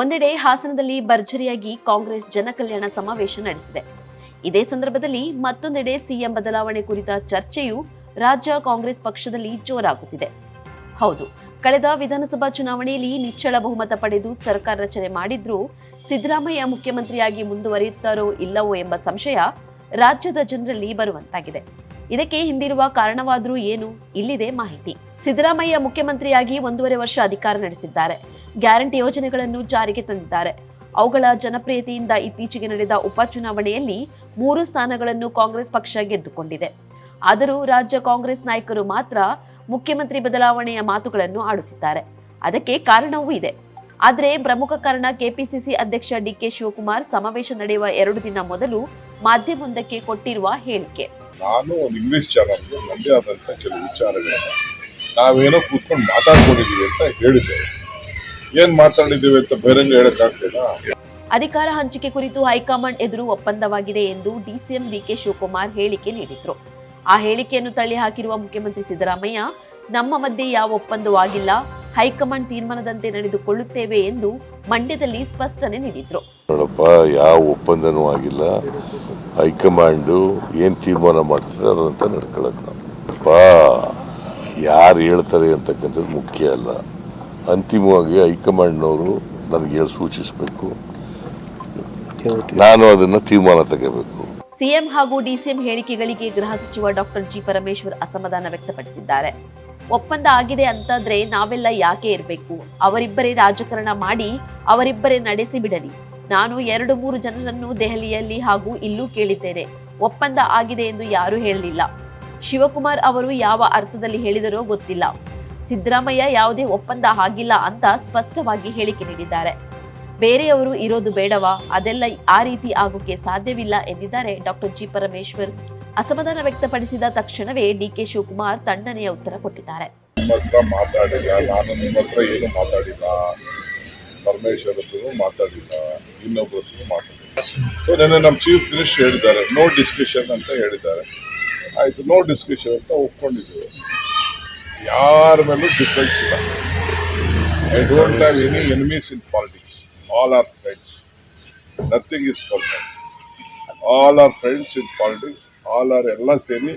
ಒಂದೆಡೆ ಹಾಸನದಲ್ಲಿ ಭರ್ಜರಿಯಾಗಿ ಕಾಂಗ್ರೆಸ್ ಜನಕಲ್ಯಾಣ ಸಮಾವೇಶ ನಡೆಸಿದೆ. ಇದೇ ಸಂದರ್ಭದಲ್ಲಿ ಮತ್ತೊಂದೆಡೆ ಸಿಎಂ ಬದಲಾವಣೆ ಕುರಿತ ಚರ್ಚೆಯು ರಾಜ್ಯ ಕಾಂಗ್ರೆಸ್ ಪಕ್ಷದಲ್ಲಿ ಜೋರಾಗುತ್ತಿದೆ. ಹೌದು, ಕಳೆದ ವಿಧಾನಸಭಾ ಚುನಾವಣೆಯಲ್ಲಿ ನಿಚ್ಚಳ ಬಹುಮತ ಪಡೆದು ಸರ್ಕಾರ ರಚನೆ ಮಾಡಿದ್ರೂ ಸಿದ್ದರಾಮಯ್ಯ ಮುಖ್ಯಮಂತ್ರಿಯಾಗಿ ಮುಂದುವರಿಯುತ್ತಾರೋ ಇಲ್ಲವೋ ಎಂಬ ಸಂಶಯ ರಾಜ್ಯದ ಜನರಲ್ಲಿ ಬರುವಂತಾಗಿದೆ. ಇದಕ್ಕೆ ಹಿಂದಿರುವ ಕಾರಣವಾದರೂ ಏನು? ಇಲ್ಲಿದೆ ಮಾಹಿತಿ. ಸಿದ್ದರಾಮಯ್ಯ ಮುಖ್ಯಮಂತ್ರಿಯಾಗಿ ಒಂದೂವರೆ ವರ್ಷ ಅಧಿಕಾರ ನಡೆಸಿದ್ದಾರೆ. ಗ್ಯಾರಂಟಿ ಯೋಜನೆಗಳನ್ನು ಜಾರಿಗೆ ತಂದಿದ್ದಾರೆ. ಅವುಗಳ ಜನಪ್ರಿಯತೆಯಿಂದ ಇತ್ತೀಚೆಗೆ ನಡೆದ ಉಪಚುನಾವಣೆಯಲ್ಲಿ ಮೂರು ಸ್ಥಾನಗಳನ್ನು ಕಾಂಗ್ರೆಸ್ ಪಕ್ಷ ಗೆದ್ದುಕೊಂಡಿದೆ. ಆದರೂ ರಾಜ್ಯ ಕಾಂಗ್ರೆಸ್ ನಾಯಕರು ಮಾತ್ರ ಮುಖ್ಯಮಂತ್ರಿ ಬದಲಾವಣೆಯ ಮಾತುಗಳನ್ನು ಆಡುತ್ತಿದ್ದಾರೆ. ಅದಕ್ಕೆ ಕಾರಣವೂ ಇದೆ. ಆದರೆ ಪ್ರಮುಖ ಕಾರಣ ಕೆಪಿಸಿಸಿ ಅಧ್ಯಕ್ಷ ಡಿಕೆ ಶಿವಕುಮಾರ್ ಸಮಾವೇಶ ನಡೆಯುವ ಎರಡು ದಿನ ಮೊದಲು ಮಾಧ್ಯಮವೊಂದಕ್ಕೆ ಕೊಟ್ಟಿರುವ ಹೇಳಿಕೆ. ನಾನು ಒಂದು ಇಂಗ್ಲಿಷ್ ಚಾನಲ್ ನನ್ನದೇ ಆದಂಥ ಕೆಲವು ವಿಚಾರಗಳನ್ನ ನಾವೇನೋ ಕೂತ್ಕೊಂಡು ಮಾತಾಡ್ಕೊಂಡಿದ್ದೀವಿ ಅಂತ ಹೇಳಿದ್ದೇವೆ. ಏನ್ ಮಾತಾಡಿದ್ದೀವಿ ಅಂತ ಬೇರೆಂಗೆ ಹೇಳಕ್ಕಾಗ್ತಿಲ್ಲ ಅಧಿಕಾರ ಹಂಚಿಕೆ ಕುರಿತು ಹೈಕಮಾಂಡ್ ಎದುರು ಒಪ್ಪಂದವಾಗಿದೆ ಎಂದು ಡಿಸಿಎಂ ಡಿಕೆ ಶಿವಕುಮಾರ್ ಹೇಳಿಕೆ ನೀಡಿದ್ರು. ಆ ಹೇಳಿಕೆಯನ್ನು ತಳ್ಳಿ ಹಾಕಿರುವ ಮುಖ್ಯಮಂತ್ರಿ ಸಿದ್ದರಾಮಯ್ಯ ನಮ್ಮ ಮಧ್ಯೆ ಯಾವ ಒಪ್ಪಂದವಾಗಿಲ್ಲ ಹೈಕಮಾಂಡ್ ತೀರ್ಮಾನದಂತೆ ನಡೆದುಕೊಳ್ಳುತ್ತೇವೆ ಎಂದು ಮಂಡ್ಯದಲ್ಲಿ ಸ್ಪಷ್ಟನೆ ನೀಡಿದ್ರು. ನೋಡಪ್ಪ ಯಾವ ಒಪ್ಪಂದನೂ ಆಗಿಲ್ಲ. ಹೈಕಮಾಂಡು ಏನು ತೀರ್ಮಾನ ಮಾಡ್ತಾರೆ ಅದರಂತ ನಡ್ಕೊಳ್ಳೋದು ಯಾರು ಹೇಳ್ತಾರೆ ಅಂತಕ್ಕಂಥದ್ದು ಮುಖ್ಯ ಅಲ್ಲ. ಅಂತಿಮವಾಗಿ ಹೈಕಮಾಂಡ್ನವರು ನನಗೆ ಹೇಳಿ ಸೂಚಿಸಬೇಕು. ನಾನು ಅದನ್ನು ತೀರ್ಮಾನ ತಗೋಬೇಕು ಸಿಎಂ ಹಾಗೂ ಡಿಸಿಎಂ ಹೇಳಿಕೆಗಳಿಗೆ ಗೃಹ ಸಚಿವ ಡಾಕ್ಟರ್ ಜಿ ಪರಮೇಶ್ವರ್ ಅಸಮಾಧಾನ ವ್ಯಕ್ತಪಡಿಸಿದ್ದಾರೆ. ಒಪ್ಪಂದ ಆಗಿದೆ ಅಂತಂದ್ರೆ ನಾವೆಲ್ಲ ಯಾಕೆ ಇರಬೇಕು? ಅವರಿಬ್ಬರೇ ರಾಜಕಾರಣ ಮಾಡಿ ಅವರಿಬ್ಬರೇ ನಡೆಸಿ ಬಿಡಲಿ. ನಾನು ಎರಡು ಮೂರು ಜನರನ್ನು ದೆಹಲಿಯಲ್ಲಿ ಹಾಗೂ ಇಲ್ಲೂ ಕೇಳಿದ್ದೇನೆ. ಒಪ್ಪಂದ ಆಗಿದೆ ಎಂದು ಯಾರೂ ಹೇಳಲಿಲ್ಲ. ಶಿವಕುಮಾರ್ ಅವರು ಯಾವ ಅರ್ಥದಲ್ಲಿ ಹೇಳಿದರೋ ಗೊತ್ತಿಲ್ಲ. ಸಿದ್ದರಾಮಯ್ಯ ಯಾವುದೇ ಒಪ್ಪಂದ ಆಗಿಲ್ಲ ಅಂತ ಸ್ಪಷ್ಟವಾಗಿ ಹೇಳಿಕೆ ನೀಡಿದ್ದಾರೆ. ಬೇರೆಯವರು ಇರೋದು ಬೇಡವಾ? ಅದೆಲ್ಲ ಆ ರೀತಿ ಆಗೋಕೆ ಸಾಧ್ಯವಿಲ್ಲ ಎಂದಿದ್ದಾರೆ ಡಾಕ್ಟರ್ ಜಿ ಪರಮೇಶ್ವರ್ ಅಸಮಾಧಾನ ವ್ಯಕ್ತಪಡಿಸಿದ ತಕ್ಷಣವೇ ಡಿಕೆ ಶಿವಕುಮಾರ್ ತಣ್ಣನೆಯ ಉತ್ತರ ಕೊಟ್ಟಿದ್ದಾರೆ. ನಿಮ್ಮ ಮಾತಾಡಿಲ್ಲ, ನಾನು ನಿಮ್ಮ ಹತ್ರ ಏನು ಮಾತಾಡಿಲ್ಲ. ಪರಮೇಶ್ವರ್ ಹತ್ರನೂ ಮಾತಾಡಿಲ್ಲ ಇನ್ನೊಬ್ಬರ ಹತ್ರ ಮಾತಾಡಿಲ್ಲ. ಸೊ ನೆನ್ನೆ ನಮ್ಮ ಚೀಫ್ ಮಿನಿಸ್ಟರ್ ಹೇಳಿದ್ದಾರೆ ನೋ ಡಿಸ್ಕಷನ್ ಅಂತ ಹೇಳಿದ್ದಾರೆ. ಆಯ್ತು ನೋ ಡಿಸ್ಕಷನ್ ಅಂತ ಒಪ್ಕೊಂಡಿದ್ದೇವೆ. ಯಾರ ಮೇಲೂ ಡಿಫ್ರೆನ್ಸ್ ಇಲ್ಲ. I don't have any enemies in politics all are friends nothing is permanent all are friends in politics all ಎಲ್ಲ ಸೇರಿ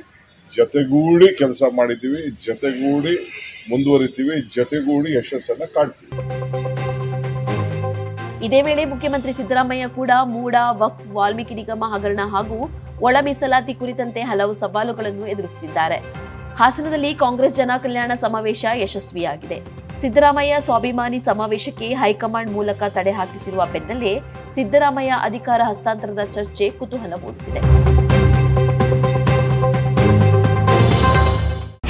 ಜತೆಗೂಡಿ ಕೆಲಸ ಮಾಡಿದ್ದೀವಿ, ಜತೆಗೂಡಿ ಮುಂದುವರಿತೀವಿ, ಜತೆಗೂಡಿ ಯಶಸ್ಸನ್ನ ಕಾಣ್ತೀವಿ. ಇದೇ ವೇಳೆ ಮುಖ್ಯಮಂತ್ರಿ ಸಿದ್ದರಾಮಯ್ಯ ಕೂಡ ಮೂಡ, ವಕ್, ವಾಲ್ಮೀಕಿ ನಿಗಮ, ಹಗರಣ ಹಾಗೂ ಒಳ ಮೀಸಲಾತಿ ಕುರಿತಂತೆ ಹಲವು ಸವಾಲುಗಳನ್ನು ಎದುರಿಸುತ್ತಿದ್ದಾರೆ. ಹಾಸನದಲ್ಲಿ ಕಾಂಗ್ರೆಸ್ ಜನ ಕಲ್ಯಾಣ ಸಮಾವೇಶ ಯಶಸ್ವಿಯಾಗಿದೆ. ಸಿದ್ದರಾಮಯ್ಯ ಸ್ವಾಭಿಮಾನಿ ಸಮಾವೇಶಕ್ಕೆ ಹೈಕಮಾಂಡ್ ಮೂಲಕ ತಡೆ ಹಾಕಿಸಿರುವ ಬೆನ್ನಲ್ಲೇ ಸಿದ್ದರಾಮಯ್ಯ ಅಧಿಕಾರ ಹಸ್ತಾಂತರದ ಚರ್ಚೆ ಕುತೂಹಲ ಮೂಡಿಸಿದೆ.